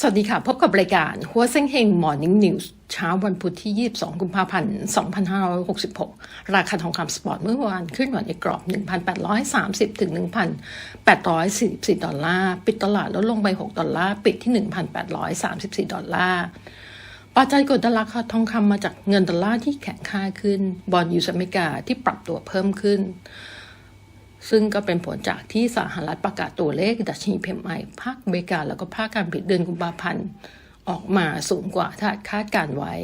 สวัสดีค่ะ พบกับรายการหัวเซ็งเฮง Morning News เช้าวันพุธที่ 22 กุมภาพันธ์ 2566 ราคาทองคำสปอร์ตเมื่อวานขึ้นอยู่ในกรอบ 1,830 ถึง 1,844 ดอลลาร์ ปิดตลาดลดลงไป6ดอลลาร์ ปิดที่ 1,834 ดอลลาร์ปัจจัยกดดันราคาทองคำมาจากเงินดอลลาร์ที่แข็งค่าขึ้น บอลยูสอเมริกาที่ปรับตัวเพิ่มขึ้น ซึ่งก็เป็นผลจากที่สหรัฐประกาศตัวเลขดัชนีเพมไอภาคอเมริกา แล้วก็ภาคการผลิตเดือนกุมภาพันธ์ออกมาสูงกว่าที่คาดการไว้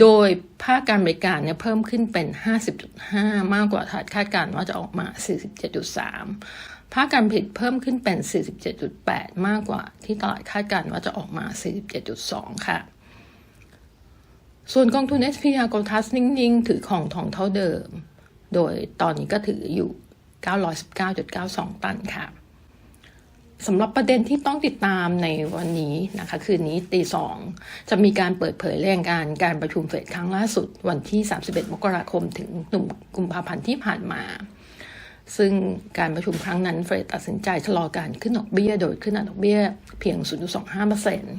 โดยภาคการบริการเนี่ยเพิ่มขึ้นเป็น 50.5 มากกว่าที่คาดการว่าจะออกมา 47.3 ภาคการผลิตเพิ่มขึ้นเป็น 47.8 มากกว่าที่ตลาดคาดการว่าจะออกมา 47.2 ค่ะ ส่วนกองทุน SPR Gold Trust นิ่งๆ ถือของทองเท่าเดิม โดยตอนนี้ก็ถืออยู่ 919.92 ตันค่ะสำหรับประเด็นที่ต้องติดตามในวันนี้นะคะ คืนนี้ตีสองจะมีการเปิดเผยเรื่องการการประชุมเฟดครั้งล่าสุดวันที่ 31 มกราคมถึง1กุมภาพันธ์ที่ผ่านมา ซึ่งการประชุมครั้งนั้นเฟดตัดสินใจชะลอการขึ้นดอกเบี้ย โดยขึ้นอัตราดอกเบี้ยเพียง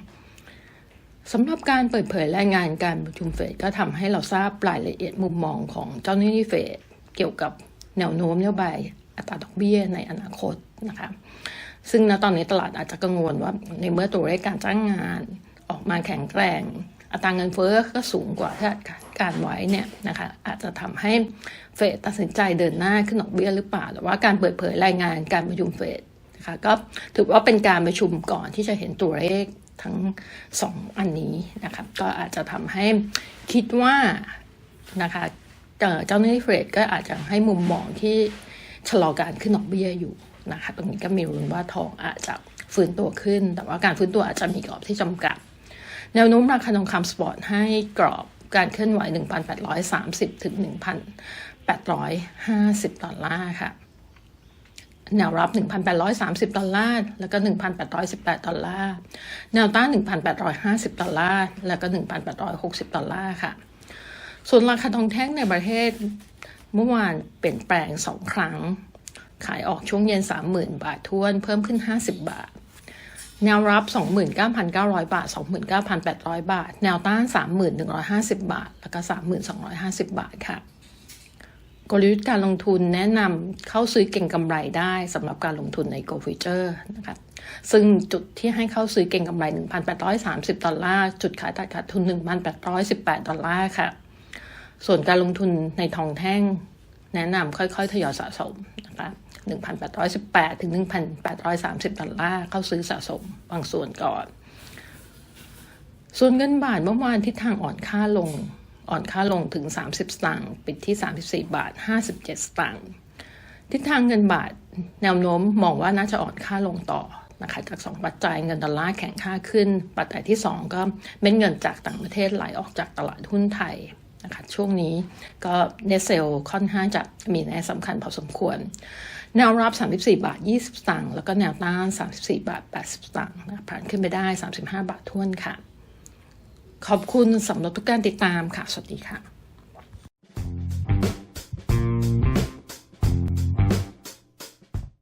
0.25%สำหรับการเปิดเผยรายงานการประชุมเฟดก็ทำให้เราทราบรายละเอียดมุมมองของเจ้าหน้าที่เฟดเกี่ยวกับ แนวโน้มนโยบายอัตราดอกเบี้ยในอนาคตนะคะซึ่งณตอนนี้ตลาดอาจจะกังวลว่าในเมื่อตัวเลขการจ้างงานออกมาแข็งแกร่ง อัตราเงินเฟ้อก็สูงกว่าที่การไว้เนี่ยนะคะอาจจะทำให้เฟดตัดสินใจเดินหน้าขึ้นดอกเบี้ยหรือเปล่าหรือว่าการเปิดเผยรายงานการประชุมเฟดนะคะก็ถือว่าเป็นการประชุมก่อนที่จะเห็นตัวเลขทั้งสองอันนี้นะคะก็อาจจะทำให้คิดว่านะคะ เจ้าหน้าที่เฟดก็อาจจะให้มุมมองที่ชะลอการขึ้นดอกเบี้ยอยู่นะคะตรงนี้ก็มีรุนว่าทองอาจจะฟื้นตัวขึ้น แต่ว่าการฟื้นตัวอาจจะมีกรอบที่จำกัด แนวโน้มราคาทองคำสปอร์ตให้กรอบการเคลื่อนไหว 1,830 ถึง 1,850 ดอลลาร์ค่ะ แนวรับ 1,830 ดอลลาร์ แล้วก็ 1,818 ดอลลาร์ แนวต้าน 1,850 ดอลลาร์ แล้วก็ 1,860 ดอลลาร์ค่ะ ส่วนราคาทองแท่งในประเทศเมื่อวานเปลี่ยนแปลงสองครั้ง ขายออกช่วงเย็น 30,000 บาททวนเพิ่มขึ้น 50 บาท แนวรับ 29,900 บาท 29,800 บาท แนวต้าน 3,150 บาท แล้วก็ 3,250 บาทค่ะ กลยุทธ์การลงทุนแนะนำเข้าซื้อเก่งกำไรได้สำหรับการลงทุนใน Go Future นะคะซึ่งจุดที่ให้เข้าซื้อเก่งกำไร 1,830 ดอลลาร์ จุดขายตัดขาดทุน 1,818 ดอลลาร์ค่ะ ส่วนการลงทุนในทองแท่งแนะนำค่อยๆ ทยอยสะสมนะคะ1,818 ถึง 1,830 ดอลลาร์เข้าซื้อสะสมบางส่วนก่อน ส่วนเงินบาทเมื่อวานทิศทางอ่อนค่าลง อ่อนค่าลงถึง 30 สตางค์ปิดที่ 34 บาท 57 สตางค์ทิศทางเงินบาทแนวโน้มมองว่าน่าจะอ่อนค่าลงต่อนะคะจาก 2 ปัจจัยเงินดอลลาร์แข็งค่าขึ้น ปัจจัยที่ 2 ก็เม็ดเงินจากต่างประเทศไหลออกจากตลาดหุ้นไทย นะคะช่วงนี้ก็เนเซลค่อนข้างจะมีแนวสำคัญพอสมควร แนวรับ 34 บาท 20 สตางค์แล้วก็แนวต้าน 34 บาท 80 สตางค์ผ่านขึ้นไปได้ 35 บาทท้วนค่ะ ขอบคุณสำหรับทุกการติดตามค่ะ สวัสดีค่ะ